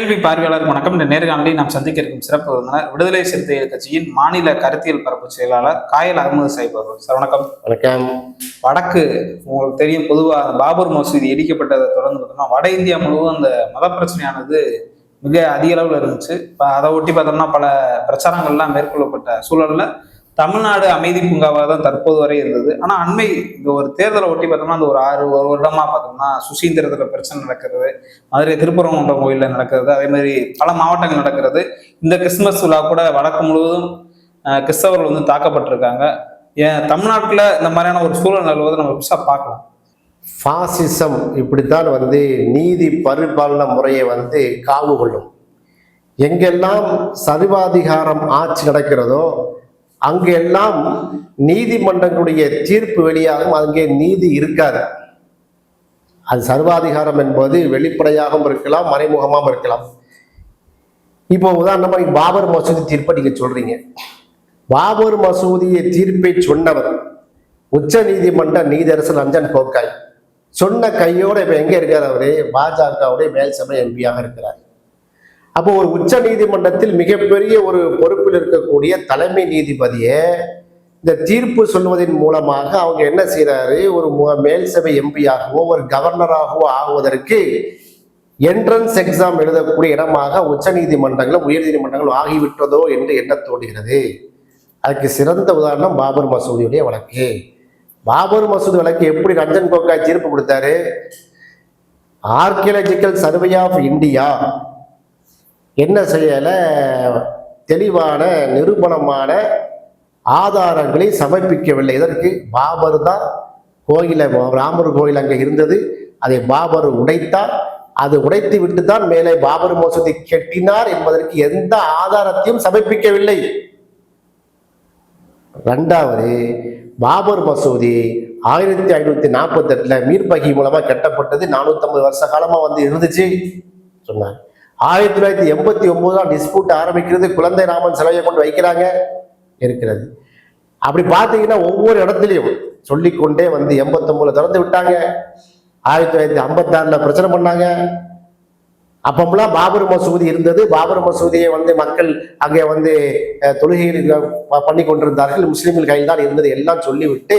கேள்வி பார்வையாளர் வணக்கம். இந்த நேர்காணலில் நாம் சந்திக்க இருக்கும் சிறப்பு விருந்தினர் விடுதலை சிறுத்தைகள் கட்சியின் மாநில கருத்தியல் பரப்பு செயலாளர் காயல் அகமது சாஹிப் அவர்கள். சார் வணக்கம். வணக்கம். வடக்கு உங்களுக்கு தெரியும் பொதுவாக பாபர் மசூதி இடிக்கப்பட்டதை தொடர்ந்து பார்த்தோம்னா வட இந்தியா முழுவதும் அந்த மத பிரச்சனையானது மிக அதிக அளவில் இருந்துச்சு. அதை ஒட்டி பார்த்தோம்னா பல பிரச்சாரங்கள்லாம் மேற்கொள்ளப்பட்ட சூழல்ல தமிழ்நாடு அமைதி பூங்காவாக தான் தற்போது வரை இருந்தது. ஆனால் அண்மை இந்த ஒரு தேர்தலை ஒட்டி பார்த்தோம்னா அந்த ஒரு ஆறு ஒரு வருடமாக பார்த்தோம்னா சுசீந்திரத்தில் பிரச்சனை நடக்கிறது மதுரை திருப்பரங்குன்றம் கோயிலில் நடக்கிறது அதே மாதிரி பல மாவட்டங்கள் நடக்கிறது. இந்த கிறிஸ்துமஸ் விழா கூட வடக்கு முழுவதும் கிறிஸ்தவர்கள் வந்து தாக்கப்பட்டிருக்காங்க. ஏன் தமிழ்நாட்டில் இந்த மாதிரியான ஒரு சூழல் நிலவுவதை நம்ம புதுசாக பார்க்கலாம். ஃபாசிசம் இப்படித்தான் வந்து நீதி பரிபாலன முறையை வந்து காவு கொள்ளும். எங்கெல்லாம் சர்வாதிகாரம் ஆட்சி நடக்கிறதோ அங்கெல்லாம் நீதிமன்றங்களுடைய தீர்ப்பு வெளியாகும் அங்கே நீதி இருக்காது. அது சர்வாதிகாரம் என்பது வெளிப்படையாகவும் இருக்கலாம் மறைமுகமாகவும் இருக்கலாம். இப்போ உதாரணமா நீங்க பாபர் மசூதி தீர்ப்பை நீங்க சொல்றீங்க. பாபர் மசூதியை தீர்ப்பை சொன்னவர் உச்ச நீதிமன்ற நீதரசர் ரஞ்சன் கோகாய். சொன்ன கையோட இப்ப எங்க இருக்கார் அவரு? பாஜகவுடைய மேல் சபை எம்பியாக இருக்கிறார். அப்போ ஒரு உச்ச நீதிமன்றத்தில் மிகப்பெரிய ஒரு பொறுப்பில் இருக்கக்கூடிய தலைமை நீதிபதியை இந்த தீர்ப்பு சொல்வதன் மூலமாக அவங்க என்ன செய்யறாரு ஒரு மேல் சபை எம்பியாகவோ ஒரு கவர்னராகவோ ஆகுவதற்கு என்ட்ரன்ஸ் எக்ஸாம் எழுதக்கூடிய இடமாக உச்ச நீதிமன்றங்களும் உயர் நீதிமன்றங்களும் ஆகிவிட்டதோ என்று எண்ணத் தோன்றுகிறது? அதுக்கு சிறந்த உதாரணம் பாபர் மசூதியுடைய வழக்கு. பாபர் மசூதி வழக்கு எப்படி ரஞ்சன் கோகாய் தீர்ப்பு கொடுத்தாரு? ஆர்கியலஜிக்கல் சர்வே ஆஃப் இந்தியா என்ன செய்யலை? தெளிவான நிரூபணமான ஆதாரங்களை சமர்ப்பிக்கவில்லை. இதற்கு பாபர் தான் கோயிலை ராமர் கோயில் அங்கே இருந்தது. அதை பாபர் உடைத்தார். அது உடைத்து விட்டு தான் மேலே பாபர் மசூதி கட்டினார் என்பதற்கு எந்த ஆதாரத்தையும் சமர்ப்பிக்கவில்லை. ரெண்டாவது பாபர் மசூதி ஆயிரத்தி ஐநூத்தி நாற்பத்தி எட்டுல மீர்பகி மூலமா கட்டப்பட்டது. நானூத்தி வருஷ காலமா வந்து இருந்துச்சு சொன்னாங்க ஆயிரத்தி தொள்ளாயிரத்தி எண்பத்தி ஒன்பதாம் டிஸ்பியூட் ஆரம்பிக்கிறது. குழந்தை ராமன் சிலையை கொண்டு வைக்கிறாங்க. இருக்கிறது. அப்படி பார்த்தீங்கன்னா ஒவ்வொரு இடத்துலையும் சொல்லிக்கொண்டே வந்து எண்பத்தொன்பதுல திறந்து விட்டாங்க. ஆயிரத்தி தொள்ளாயிரத்தி ஐம்பத்தாறில் பிரச்சனை பண்ணாங்க. அப்பமெல்லாம் பாபர் மசூதி இருந்தது. பாபர் மசூதியை வந்து மக்கள் அங்கே வந்து தொழுகையில் தொழுகைகள் பண்ணி கொண்டிருந்தார்கள் முஸ்லீம்கள் கையில் தான் இருந்தது. எல்லாம் சொல்லிவிட்டு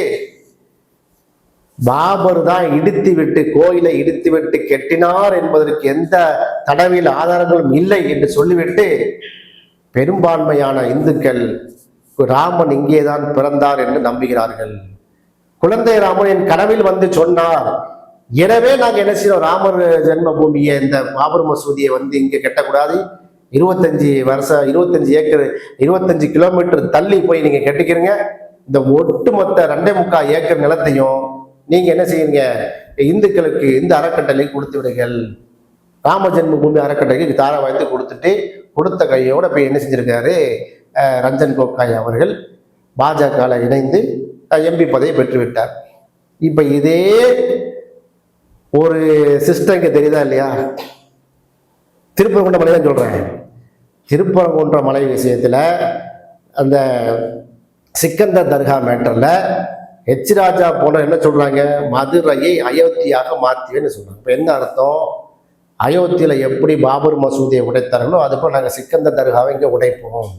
பாபர் தான் இடித்து விட்டு கோயிலை இடித்து விட்டு கெட்டினார் என்பதற்கு எந்த தடவையில் ஆதாரங்களும் இல்லை என்று சொல்லிவிட்டு பெரும்பான்மையான இந்துக்கள் ராமன் இங்கேதான் பிறந்தார் என்று நம்புகிறார்கள். குழந்தை ராமன் என் கனவில் வந்து சொன்னார் எனவே நாங்கள் என்ன செய்யறோம் ராமர் ஜென்மபூமியை இந்த பாபர் மசூதியை வந்து இங்கே கட்டக்கூடாது. இருபத்தஞ்சு வருஷம் இருபத்தஞ்சு ஏக்கர் இருபத்தஞ்சு கிலோமீட்டர் தள்ளி போய் நீங்கள் கட்டிக்கிறீங்க. இந்த ஒட்டுமொத்த ரெண்டே முக்கால் ஏக்கர் நிலத்தையும் நீங்க என்ன செய்யுங்க? இந்துக்களுக்கு இந்த அறக்கட்டளை கொடுத்து விடுங்கள். ராம ஜென்மபூமி அறக்கட்டளைக்கு தார வாய்த்து கொடுத்துட்டு கொடுத்த கையோட போய் என்ன செஞ்சிருக்காரு? ரஞ்சன் கோகாய் அவர்கள் பாஜகவில் இணைந்து எம்பி பதவியை பெற்றுவிட்டார். இப்போ இதே ஒரு சிஸ்டம் இங்கே தெரியுதா இல்லையா? திருப்பரங்குன்ற மலை தான் சொல்கிறேன் திருப்பரங்குன்ற மலை விஷயத்தில் அந்த சிக்கந்தர் தர்கா மேட்டரில் ஹெச் ராஜா போன என்ன சொல்கிறாங்க மதுரையை அயோத்தியாக மாற்றுவேன்னு சொல்கிறாங்க இப்போ என்ன அர்த்தம்? அயோத்தியில் எப்படி பாபர் மசூதியை உடைத்தார்களோ அது போல் நாங்கள் சிக்கந்த தர்காவை இங்கே உடைப்போம்.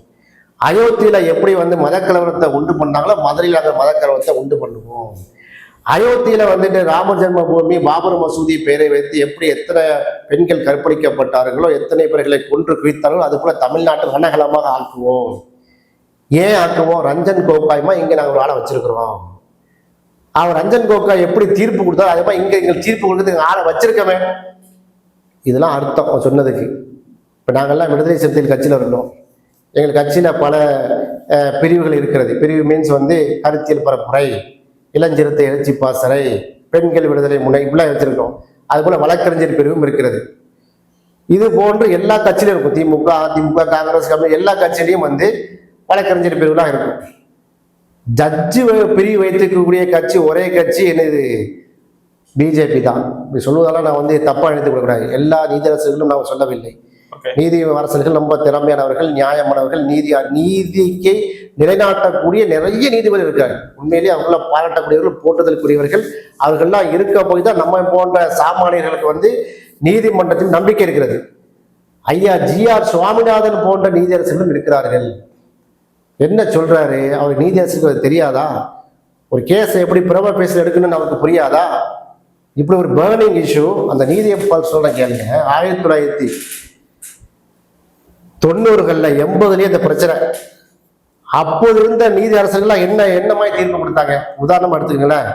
அயோத்தியில் எப்படி வந்து மதக்கலவரத்தை உண்டு பண்ணாங்களோ மதுரையில் அந்த மதக்கலவரத்தை உண்டு பண்ணுவோம். அயோத்தியில வந்துட்டு ராம ஜென்மபூமி பாபர் மசூதி பெயரை வைத்து எப்படி எத்தனை பெண்கள் கற்பழிக்கப்பட்டார்களோ எத்தனை பேர்களை கொன்று குவித்தார்களோ அது போல தமிழ்நாட்டை ரணகலமாக ஆக்குவோம். ஏன் ஆக்குவோம்? ரஞ்சன் கோபாயமா இங்கே நாங்கள் ஒரு ஆளை வச்சிருக்கிறோம். அவர் ரஞ்சன் கோகாய் எப்படி தீர்ப்பு கொடுத்தாரோ அதே மாதிரி இங்கே எங்களுக்கு தீர்ப்பு கொடுக்கறதுக்கு ஆளை வச்சிருக்கமே. இதெல்லாம் அர்த்தம் அவன் சொன்னதுக்கு. இப்போ நாங்கள்லாம் விடுதலை சிறுத்தைகள் கட்சியில் இருந்தோம். எங்கள் கட்சியில் பல பிரிவுகள் இருக்கிறது. பிரிவு மீன்ஸ் வந்து கருத்தியல் பரப்புரை இளஞ்சிறுத்தை எழுச்சி பாசறை பெண்கள் விடுதலை முனை இப்படிலாம் வச்சிருக்கோம். அதுபோல் வழக்கறிஞர் பிரிவும் இருக்கிறது. இது போன்று எல்லா கட்சியிலும் இருக்கும். திமுக அதிமுக காங்கிரஸ் கம்யூனிஸ்ட் எல்லா கட்சியிலையும் வந்து வழக்கறிஞர் பிரிவுலாம் இருக்கும். ஜட்ஜு பிரிவு வைத்திருக்கக்கூடிய கட்சி ஒரே கட்சி என்னது? பிஜேபி தான். இப்படி சொல்வதெல்லாம் நான் வந்து தப்பா எடுத்துக் கொள்ளக்கூடாது எல்லா நீதியரசர்களும் நான் சொல்லவில்லை. நீதி அரசர்கள் ரொம்ப திறமையானவர்கள் நியாயமானவர்கள் நீதி நீதிக்கு நிலைநாட்டக்கூடிய நிறைய நீதிபதி இருக்காங்க. உண்மையிலேயே அவங்கள பாராட்டக்கூடியவர்கள் போற்றுதலுக்குரியவர்கள் அவர்கள்லாம் இருக்க போய் தான் நம்ம போன்ற சாமானியர்களுக்கு வந்து நீதிமன்றத்தில் நம்பிக்கை இருக்கிறது. ஐயா ஜிஆர் சுவாமிநாதன் போன்ற நீதியரசர்களும் இருக்கிறார்கள். என்ன சொல்றாரு? அவர் நீதியரசருக்கு அது தெரியாதா? ஒரு கேஸை எப்படி பிரபல பேசி எடுக்கணும்னு அவருக்கு புரியாதா? இப்படி ஒரு பேர்னிங் இஷ்யூ அந்த நீதியப்பால் சொல்ற கேளுங்க. ஆயிரத்தி தொள்ளாயிரத்தி தொண்ணூறுகள்ல எண்பதுலயே இந்த பிரச்சனை. அப்போது இருந்த நீதி அரசுகள்லாம் என்ன என்னமாய் தீர்ப்பு கொடுத்தாங்க? உதாரணமா எடுத்துக்கங்களேன்.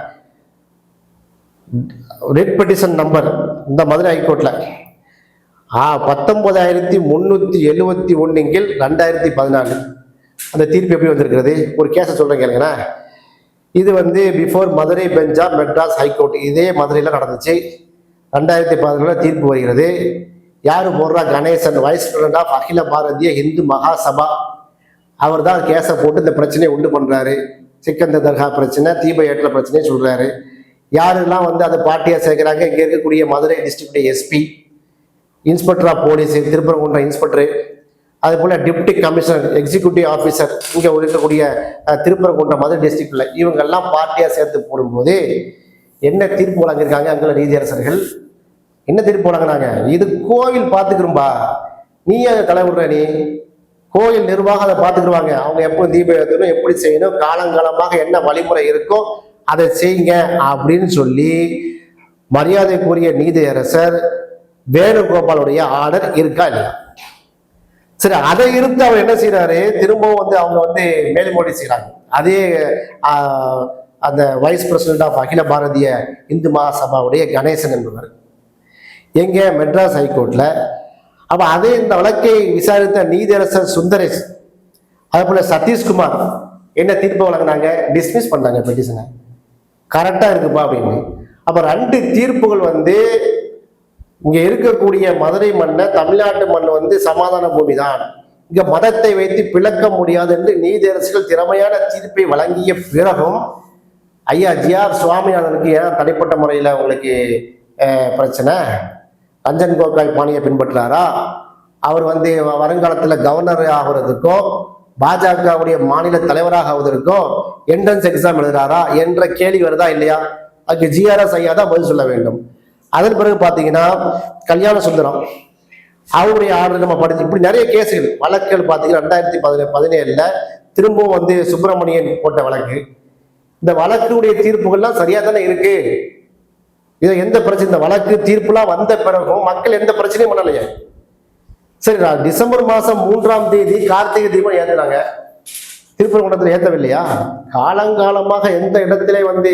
ரெட் பெட்டிஷன் நம்பர் இந்த மதுரை ஹைகோர்ட்ல. ஆ பத்தொன்பதாயிரத்தி முந்நூற்றி எழுபத்தி ஒன்றுங்கில் ரெண்டாயிரத்தி பதினாலு. அந்த தீர்ப்பு எப்படி வந்திருக்கிறது? ஒரு கேஸை சொல்கிறேன் கேளுங்களேன். இது வந்து பிஃபோர் மதுரை பெஞ்சா மெட்ராஸ் ஹைகோர்ட் இதே மதுரையில் நடந்துச்சு. ரெண்டாயிரத்தி பதினொன்றில் தீர்ப்பு வருகிறது. யார் போடுறா? கணேசன் வைஸ் பிரசிடண்ட் ஆஃப் அகில பாரதிய இந்து மகாசபா. அவர் தான் கேஸை போட்டு இந்த பிரச்சனையை உண்டு பண்ணுறாரு சிக்கந்த தர்கா பிரச்சனை தீப ஏற்ற பிரச்சனையை சொல்கிறாரு யாரெல்லாம் வந்து அதை பார்ட்டியாக சேர்க்குறாங்க? இங்கே இருக்கக்கூடிய Madurai district SP inspector of police Thiruparankundram inspector. அதே போல் டிப்டி கமிஷனர் எக்ஸிக்யூட்டிவ் ஆஃபீஸர் இங்கே இருக்கக்கூடிய அஹ், திருப்பரங்குன்றம் மதுரை டிஸ்ட்ரிக்டில் இவங்கெல்லாம் பார்ட்டியாக சேர்த்து போடும்போது என்ன தீர்ப்பு வழங்கியிருக்காங்க அங்கே நீதியரசர்கள்? என்ன தீர்ப்பு வழங்கினாங்க? இது கோவில் பார்த்துக்கிறோம்பா. நீ அதை தலைவிடுற நீ. கோயில் நிர்வாகம் அதை பார்த்துக்கிடுவாங்க அவங்க எப்போ தீபம் ஏற்றணும் எப்படி செய்யணும் காலங்காலமாக என்ன வழிமுறை இருக்கோ அதை செய்யுங்க அப்படின்னு சொல்லி மரியாதைக்குரிய நீதியரசர் வேணுகோபாலுடைய ஆர்டர் இருக்கா இல்லையா? சரி அதை இருந்து அவர் என்ன செய்யறாரு திரும்பவும் வந்து அவங்க வந்து மேல்மோடி செய்யறாங்க அதே அந்த வைஸ் பிரசிடென்ட் ஆஃப் அகில பாரதிய இந்து மகாசபாவுடைய கணேசன் என்பவர். எங்க? மெட்ராஸ் ஹைகோர்ட்ல. அப்ப அதே இந்த வழக்கை விசாரித்த நீதியரசர் சுந்தரேஷ் அதே போல சதீஷ்குமார் என்ன தீர்ப்பு வழங்கினாங்க? டிஸ்மிஸ் பண்ணாங்க பெட்டிஷனை கரெக்டா இருக்குப்பா அப்படின்னு. அப்ப ரெண்டு தீர்ப்புகள் வந்து இங்க இருக்கக்கூடிய மதுரை மண்ணை தமிழ்நாட்டு மண் வந்து சமாதான பூமி தான் இங்க மதத்தை வைத்து பிளக்க முடியாது என்று நீதியரசுகள் திறமையான தீர்ப்பை வழங்கிய பிறகும் ஐயா ஜிஆர் சுவாமிநாதனுக்கு ஏன் தனிப்பட்ட முறையில் உங்களுக்கு பிரச்சனை? ரஞ்சன் கோகாய் பாணியை பின்பற்றுறாரா அவர் வந்து வருங்காலத்தில் கவர்னர் ஆகிறதுக்கோ பாஜகவுடைய மாநில தலைவராக ஆவதற்கோ என்ட்ரன்ஸ் எக்ஸாம் எழுதுறாரா என்ற கேள்வி வருதா இல்லையா? அதுக்கு ஜிஆர்எஸ் ஐயா தான் பதில் சொல்ல வேண்டும். அதன் பிறகு பார்த்தீங்கன்னா கல்யாண சுந்தரம் அவருடைய ஆர்டர் நம்ம படிச்சு இப்படி நிறைய கேஸுகள் வழக்குகள் பார்த்தீங்கன்னா ரெண்டாயிரத்தி பதினே பதினேழில் திரும்பவும் வந்து சுப்பிரமணியன் போட்ட வழக்கு. இந்த வழக்குடைய தீர்ப்புகள்லாம் சரியாக தானே இருக்கு? இது எந்த பிரச்சனை இந்த வழக்கு தீர்ப்புலாம் வந்த பிறகும் மக்கள் எந்த பிரச்சனையும் பண்ணலையே. சரி நான் டிசம்பர் மாதம் மூன்றாம் தேதி கார்த்திகை தீபம் ஏத்துனாங்க. திருப்பரங்குன்றத்தில் ஏற்றவில்லையா காலங்காலமாக எந்த இடத்திலே வந்து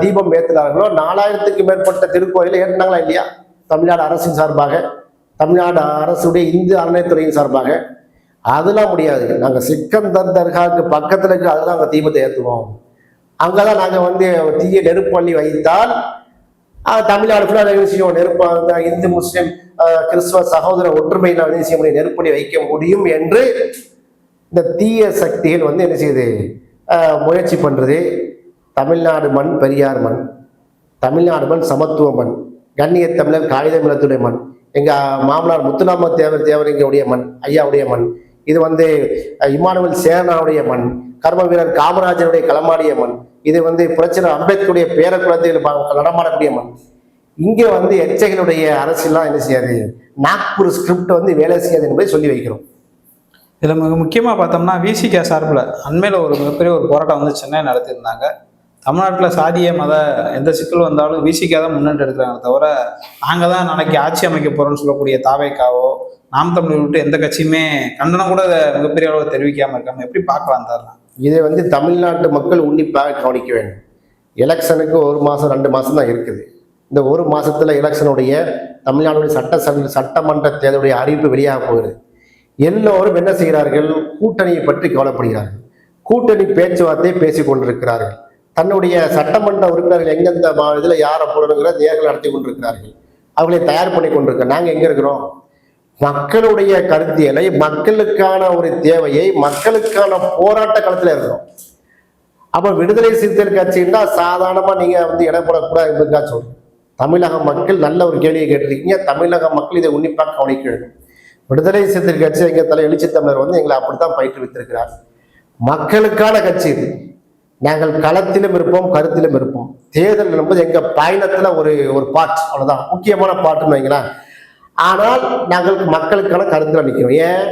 தீபம் ஏற்றினார்களோ நாலாயிரத்துக்கு மேற்பட்ட திருக்கோயிலை ஏற்றினாங்களா இல்லையா? தமிழ்நாடு அரசின் சார்பாக தமிழ்நாடு அரசுடைய இந்து அறநிலைத்துறையின் சார்பாக. அதெல்லாம் முடியாது. நாங்கள் சிக்கந்தர் தர்காவுக்கு பக்கத்தில் இருக்கு அதுதான் நாங்கள் தீபத்தை ஏற்றுவோம் அங்கே தான் நாங்கள் வந்து தீய நெருப்பள்ளி வைத்தால் தமிழ்நாடு ஃபுல்லாக விஷயம் நெருப்பாக நெருப்பு இந்து முஸ்லீம் கிறிஸ்துவ சகோதர ஒற்றுமையில் வந்து என்ன செய்ய முடியும்? வைக்க முடியும் என்று இந்த தீய சக்திகள் வந்து என்ன செய்யுது? முயற்சி பண்ணுறது தமிழ்நாடு மண் பெரியார் மண். தமிழ்நாடு மண் சமத்துவ மண். கண்ணிய தமிழர் காகித மிளத்துடைய மண். எங்கள் மாமனார் முத்துராம தேவர் தேவரிங்களுடைய மண் ஐயாவுடைய மண். இது வந்து இமானுவல் சேனாவுடைய மண். கர்ம வீரர் காமராஜருடைய களமாடிய மண். இது வந்து புரட்சியர் அம்பேத்கருடைய பேர குழந்தைகள் நடமாடக்கூடிய மண். இங்கே வந்து எச்சைகளுடைய அரசியல்லாம் என்ன செய்யாது? நாக்பூர் ஸ்கிரிப்ட் வந்து வேலை செய்யாது என்பதை சொல்லி வைக்கிறோம். இதில் மிக முக்கியமாக பார்த்தோம்னா விசிகே சார்பில் அண்மையில் ஒரு மிகப்பெரிய ஒரு போராட்டம் வந்து சென்னை நடத்தியிருந்தாங்க. தமிழ்நாட்டில் சாதிய மத எந்த சிக்கல் வந்தாலும் விசிகே தான் முன்னெடுத்து எடுக்கிறாங்க தவிர நாங்கள் தான் நாளைக்கு ஆட்சி அமைக்க போகிறோம்னு சொல்லக்கூடிய தாவைக்காவோ நாம் தமிழ் விட்டு எந்த கட்சியுமே கண்டனம் கூட மிகப்பெரிய அளவில் தெரிவிக்காமல் இருக்காங்க எப்படி பார்க்கலாம் தரலாம் இதை வந்து தமிழ்நாட்டு மக்கள் உன்னிப்பாக கவனிக்க வேண்டும். எலெக்ஷனுக்கு ஒரு மாதம் ரெண்டு மாதம் தான் இருக்குது. இந்த ஒரு மாதத்தில் எலெக்ஷனுடைய தமிழ்நாடுடைய சட்டசபை சட்டமன்ற தேர்தலுடைய அறிவிப்பு வெளியாக போகுது. எல்லோரும் என்ன செய்கிறார்கள்? கூட்டணியை பற்றி கவலைப்படுகிறார்கள். கூட்டணி பேச்சுவார்த்தை பேசிக் கொண்டிருக்கிறார்கள். தன்னுடைய சட்டமன்ற உறுப்பினர்கள் எங்கெந்த மாநிலத்தில் யாரை போடணுங்கிற தேர்தல் நடத்தி கொண்டிருக்கிறார்கள். அவர்களை தயார் பண்ணி கொண்டிருக்க நாங்கள் எங்கே இருக்கிறோம்? மக்களுடைய கருத்தியலை மக்களுக்கான ஒரு தேவையை மக்களுக்கான போராட்ட களத்தில் இருக்கிறோம். அப்போ விடுதலை சிறுத்தைகள் கட்சின்னா சாதாரணமாக நீங்கள் வந்து இடம் போடக்கூடாது என்பதுக்காக சொல்லுங்கள் தமிழக மக்கள் நல்ல ஒரு கேள்வியை கேட்டிருக்கீங்க. தமிழக மக்கள் இதை உன்னிப்பாக கவனிக்க வேண்டும். விடுதலை சிறுத்தை கட்சி எங்க தலை எழுச்சி தமிழர் வந்து எங்களை அப்படித்தான் பயிற்றுவித்திருக்கிறார் மக்களுக்கான கட்சி இது. நாங்கள் களத்திலும் இருப்போம் கருத்திலும் இருப்போம். தேர்தல் என்பது எங்க பயணத்துல ஒரு ஒரு பாட் அவ்வளவுதான். முக்கியமான பாட்டுன்னு வைங்களேன். ஆனால் நாங்கள் மக்களுக்கான கருத்துல நிற்கிறோம் ஏன்?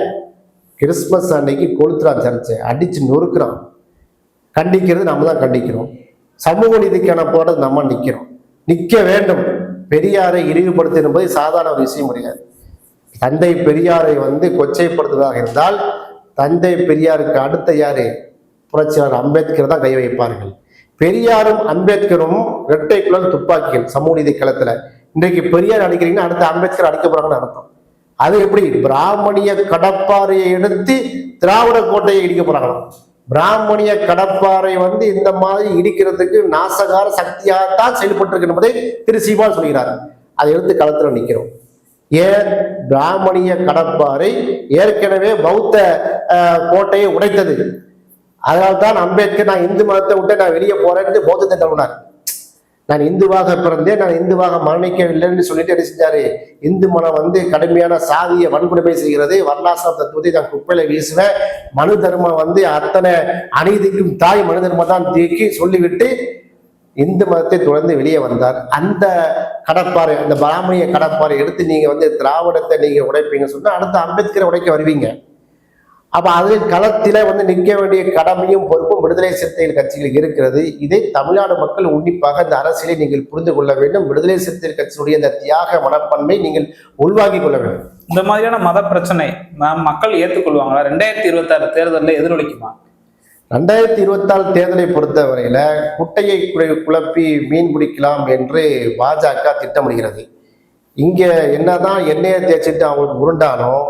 கிறிஸ்மஸ் அன்னைக்கு கொளுத்துறான் சர்ச்சை. அடிச்சு நொறுக்குறான். கண்டிக்கிறது நம்ம தான் கண்டிக்கிறோம். சமூக நீதிக்கான போராட்டம் நம்ம நிற்கிறோம் நிற்க வேண்டும். பெரியாரை இழிவுபடுத்து என்பது சாதாரண ஒரு விஷயம் கிடையாது. தந்தை பெரியாரை வந்து கொச்சைப்படுத்துவதாக இருந்தால் தந்தை பெரியாருக்கு அடுத்த யாரு? புரட்சியாளர் அம்பேத்கர் தான் கை வைப்பார்கள். பெரியாரும் அம்பேத்கரும் இரட்டை குழல் துப்பாக்கிகள் சமூக நீதி களத்துல. இன்றைக்கு பெரியார் அடிக்கிறீங்கன்னா அடுத்த அம்பேத்கர் அடிக்க போறாங்கன்னு அர்த்தம். அது எப்படி? பிராமணிய கடப்பாறையை எடுத்து திராவிட கோட்டையை இடிக்க போறாங்களாம். பிராமணிய கடப்பாறை வந்து இந்த மாதிரி இடிக்கிறதுக்கு நாசகார சக்தியாகத்தான் செயல்பட்டு என்பதை திரு சிவால் சொல்கிறார். அதை எடுத்து களத்துல நிற்கிறோம் ஏன் பிராமணிய கடப்பாறை ஏற்கனவே பௌத்த கோட்டையை உடைத்தது. அதனால்தான் அம்பேத்கர் நான் இந்து மதத்தை விட்டு நான் வெளியே போறேன்னு பௌத்தத்தை தழுவினார் நான் இந்துவாக பிறந்தேன் நான் இந்துவாக மரணிக்கவில்லைன்னு சொல்லிட்டு என்ன செஞ்சாரு? இந்து மனம் வந்து கடுமையான சாதிய வன்கொடுமை செய்கிறது. வர்ணாசிரம் தத்துவத்தை நான் குப்பையில வீசுவேன். மனு தர்மம் வந்து அத்தனை அநீதிக்கும் தாய் மனு தர்மம் தான் தீக்கி சொல்லிவிட்டு இந்து மதத்தை தொடர்ந்து வெளியே வந்தார். அந்த கடப்பாறை அந்த பிராமணிய கடப்பாறை எடுத்து நீங்க வந்து திராவிடத்தை நீங்க உடைப்பீங்கன்னு சொன்னா அடுத்து அம்பேத்கரை உடைக்க வருவீங்க. அப்ப அது களத்தில வந்து நிற்க வேண்டிய கடமையும் பொறுப்பும் விடுதலை சிறுத்தைகள் கட்சிகளுக்கு இருக்கிறது. இதை தமிழ்நாடு மக்கள் உன்னிப்பாக இந்த அரசியலை நீங்கள் புரிந்து கொள்ள வேண்டும். விடுதலை சிறுத்தைகள் கட்சியினுடைய இந்த தியாக மனப்பான்மை நீங்கள் உள்வாங்கிக் கொள்ள வேண்டும். இந்த மாதிரியான மத பிரச்சனை மக்கள் ஏற்றுக்கொள்வாங்களா? ரெண்டாயிரத்தி இருபத்தாறு தேர்தலில் எதிரொலிக்குமா? ரெண்டாயிரத்தி இருபத்தாறு தேர்தலை பொறுத்தவரையில குட்டையை குழப்பி மீன் பிடிக்கலாம் என்று பாஜக திட்டமிடுகிறது. இங்க என்னதான் எண்ணெயை தேய்ச்சிட்டு அவங்களுக்கு உருண்டாலும்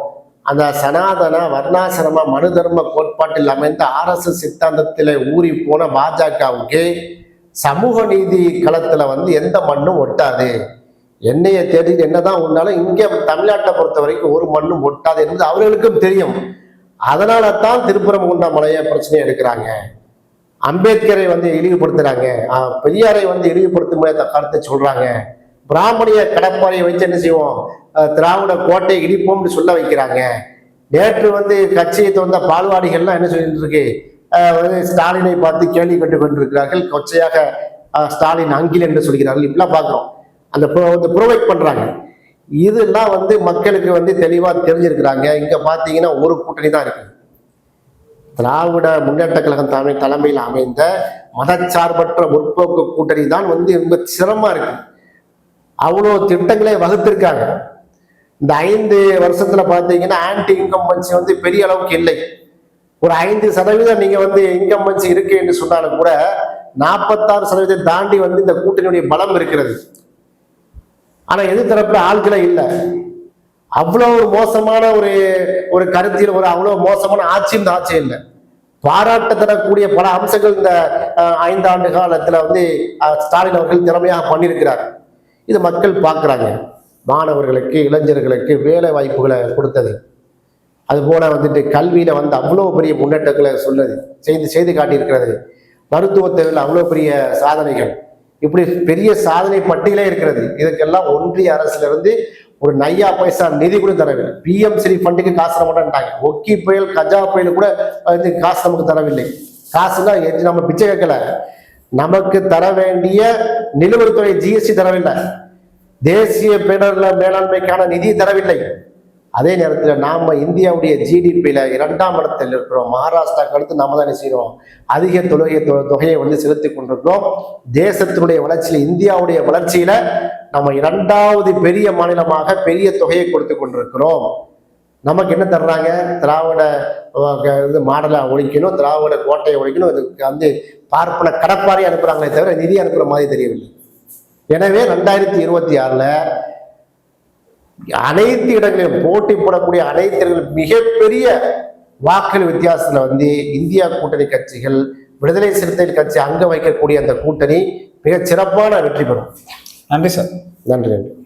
அந்த சனாதன வர்ணாசிரம மனு தர்ம கோட்பாட்டில் அமைந்த ஆர்எஸ்எஸ் சித்தாந்தத்தில் ஊறி போன பாஜகவுக்கு சமூக நீதி களத்துல வந்து எந்த மண்ணும் ஒட்டாது. எண்ணெயை தேடி என்னதான் உண்டாலும் இங்கே தமிழ்நாட்டை பொறுத்த வரைக்கும் ஒரு மண்ணும் ஒட்டாது என்பது அவர்களுக்கும் தெரியும். அதனால தான் திருப்பரங்குன்றம் பிரச்சனையை எடுக்கிறாங்க. அம்பேத்கரை வந்து இழிவுபடுத்துறாங்க. பெரியாரை வந்து இழிவுபடுத்தும் கருத்தை சொல்றாங்க. பிராமணிய கடப்பாறையை வச்சு என்ன செய்வோம்? திராவிட கோட்டை இடிப்போம்னு சொல்ல வைக்கிறாங்க. நேற்று வந்து கட்சியை தந்த பால்வாடிகள்லாம் என்ன சொல்லிட்டு இருக்கு? ஸ்டாலினை பார்த்து கேள்வி கேட்டுக் கொண்டிருக்கிறார்கள். கொச்சையாக ஸ்டாலின் அங்கில் என்று சொல்கிறார்கள். இப்படிலாம் பார்க்குறோம். அந்த வந்து ப்ரொவைட் பண்றாங்க. இதெல்லாம் வந்து மக்களுக்கு வந்து தெளிவாக தெரிஞ்சிருக்கிறாங்க. இங்கே பார்த்தீங்கன்னா ஒரு கூட்டணி தான் இருக்குது திராவிட முன்னேற்ற கழகம் தலைமை தலைமையில் அமைந்த மதச்சார்பற்ற முற்போக்கு கூட்டணி தான் வந்து ரொம்ப சிரமமாக இருக்கு. அவ்வளோ திட்டங்களை வகுத்திருக்காங்க. இந்த ஐந்து வருஷத்துல பார்த்தீங்கன்னா ஆன்டி இன்கம்பன்சி வந்து பெரிய அளவுக்கு இல்லை. ஒரு ஐந்து சதவீதம் நீங்க வந்து இன்கம்பன்சி இருக்கு என்று சொன்னாலும் கூட நாற்பத்தாறு சதவீதம் தாண்டி வந்து இந்த கூட்டணியுடைய பலம் இருக்கிறது. ஆனால் எது ஆட்களே இல்லை. அவ்வளோ ஒரு மோசமான ஒரு ஒரு கருத்தில் ஒரு அவ்வளோ மோசமான ஆட்சி இந்த ஆட்சி இல்லை. பாராட்ட தரக்கூடிய பல அம்சங்கள் இந்த ஐந்தாண்டு ஐந்து ஆண்டு வந்து ஸ்டாலின் அவர்கள் திறமையாக பண்ணியிருக்கிறார். இது மக்கள் பார்க்குறாங்க. மாணவர்களுக்கு இளைஞர்களுக்கு வேலை வாய்ப்புகளை கொடுத்தது. அதுபோல் வந்துட்டு கல்வியில் வந்து அவ்வளோ பெரிய முன்னேற்றங்களை சொல்லுது. செய்து செய்து காட்டியிருக்கிறது. மருத்துவத்தில் அவ்வளோ பெரிய சாதனைகள். இப்படி பெரிய சாதனை பட்டியலே இருக்கிறது. இதுக்கெல்லாம் ஒன்றிய அரசுல இருந்து ஒரு நையா பைசா நிதி கூட தரவில்லை. பிஎம் ஸ்ரீ ஃபண்டுக்கு காசு தர மாட்டேன்ட்டாங்க. ஒக்கி புயல் கஜா புயல் கூட வந்து காசு நமக்கு தரவில்லை. காசுலாம் எது நம்ம பிச்சை கேட்கல. நமக்கு தர வேண்டிய நிலுவைத்துறை ஜிஎஸ்டி தரவில்லை. தேசிய பேரிடர்ல மேலாண்மைக்கான நிதி தரவில்லை. அதே நேரத்தில் நாம் இந்தியாவுடைய ஜிடிபியில் இரண்டாம் இடத்தில் இருக்கிறோம். மகாராஷ்டிராக்கு அடுத்து நாம தான் செய்கிறோம் அதிக தொகை தொ- தொகையை வந்து செலுத்தி கொண்டிருக்கிறோம். தேசத்தினுடைய வளர்ச்சியில் இந்தியாவுடைய வளர்ச்சியில் நம்ம இரண்டாவது பெரிய மாநிலமாக பெரிய தொகையை கொடுத்து கொண்டிருக்கிறோம். நமக்கு என்ன தர்றாங்க? திராவிட இது மாடலை ஒழிக்கணும் திராவிட கோட்டையை ஒழிக்கணும். இதுக்கு வந்து பார்ப்பன கடப்பாறை அனுப்புகிறாங்களே தவிர நிதி அனுப்புகிற மாதிரி தெரியவில்லை. எனவே ரெண்டாயிரத்தி இருபத்தி ஆறில் அனைத்து இடங்களிலும் போட்டி போடக்கூடிய அனைத்து இடங்களிலும் மிகப்பெரிய வாக்குகள் வித்தியாசத்துல வந்து இந்தியா கூட்டணி கட்சிகள் விடுதலை சிறுத்தைகள் கட்சி அங்க வைக்கக்கூடிய அந்த கூட்டணி மிகச் சிறப்பான வெற்றி பெறும். நன்றி சார். நன்றி நன்றி.